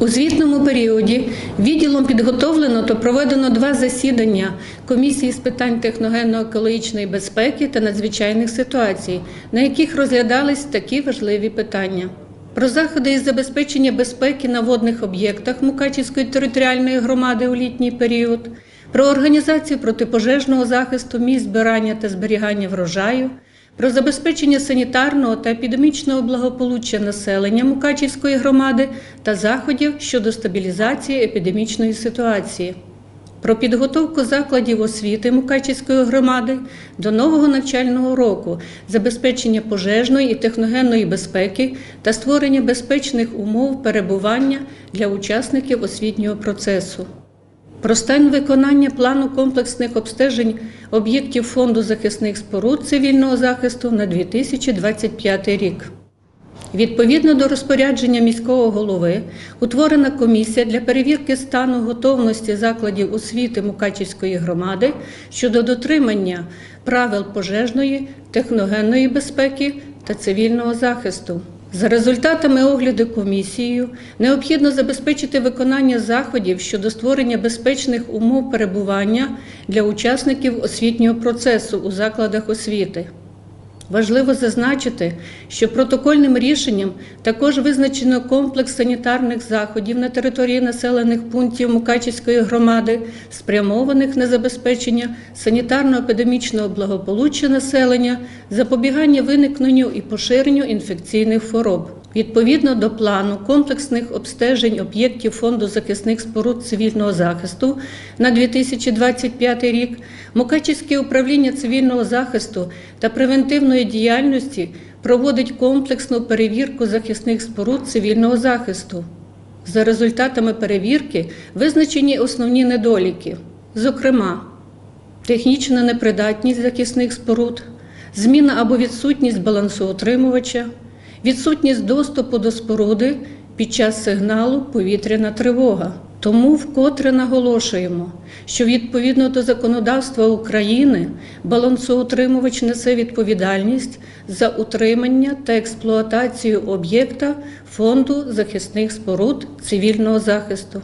У звітному періоді відділом підготовлено та проведено два засідання комісії з питань техногенно-екологічної безпеки та надзвичайних ситуацій, на яких розглядались такі важливі питання. Про заходи із забезпечення безпеки на водних об'єктах Мукачівської територіальної громади у літній період, про організацію протипожежного захисту місць збирання та зберігання врожаю, про забезпечення санітарного та епідемічного благополуччя населення Мукачівської громади та заходів щодо стабілізації епідемічної ситуації, про підготовку закладів освіти Мукачівської громади до нового навчального року, забезпечення пожежної і техногенної безпеки та створення безпечних умов перебування для учасників освітнього процесу. Про стан виконання плану комплексних обстежень об'єктів Фонду захисних споруд цивільного захисту на 2025 рік. Відповідно до розпорядження міського голови, утворена комісія для перевірки стану готовності закладів освіти Мукачівської громади щодо дотримання правил пожежної, техногенної безпеки та цивільного захисту. За результатами огляду комісією необхідно забезпечити виконання заходів щодо створення безпечних умов перебування для учасників освітнього процесу у закладах освіти. Важливо зазначити, що протокольним рішенням також визначено комплекс санітарних заходів на території населених пунктів Мукачівської громади, спрямованих на забезпечення санітарно-епідемічного благополуччя населення, запобігання виникненню і поширенню інфекційних хвороб. Відповідно до плану комплексних обстежень об'єктів Фонду захисних споруд цивільного захисту на 2025 рік, Мукачівське управління цивільного захисту та превентивної діяльності проводить комплексну перевірку захисних споруд цивільного захисту. За результатами перевірки визначені основні недоліки, зокрема, технічна непридатність захисних споруд, зміна або відсутність балансоутримувача, відсутність доступу до споруди під час сигналу повітряна тривога. Тому вкотре наголошуємо, що відповідно до законодавства України балансоутримувач несе відповідальність за утримання та експлуатацію об'єкта Фонду захисних споруд цивільного захисту.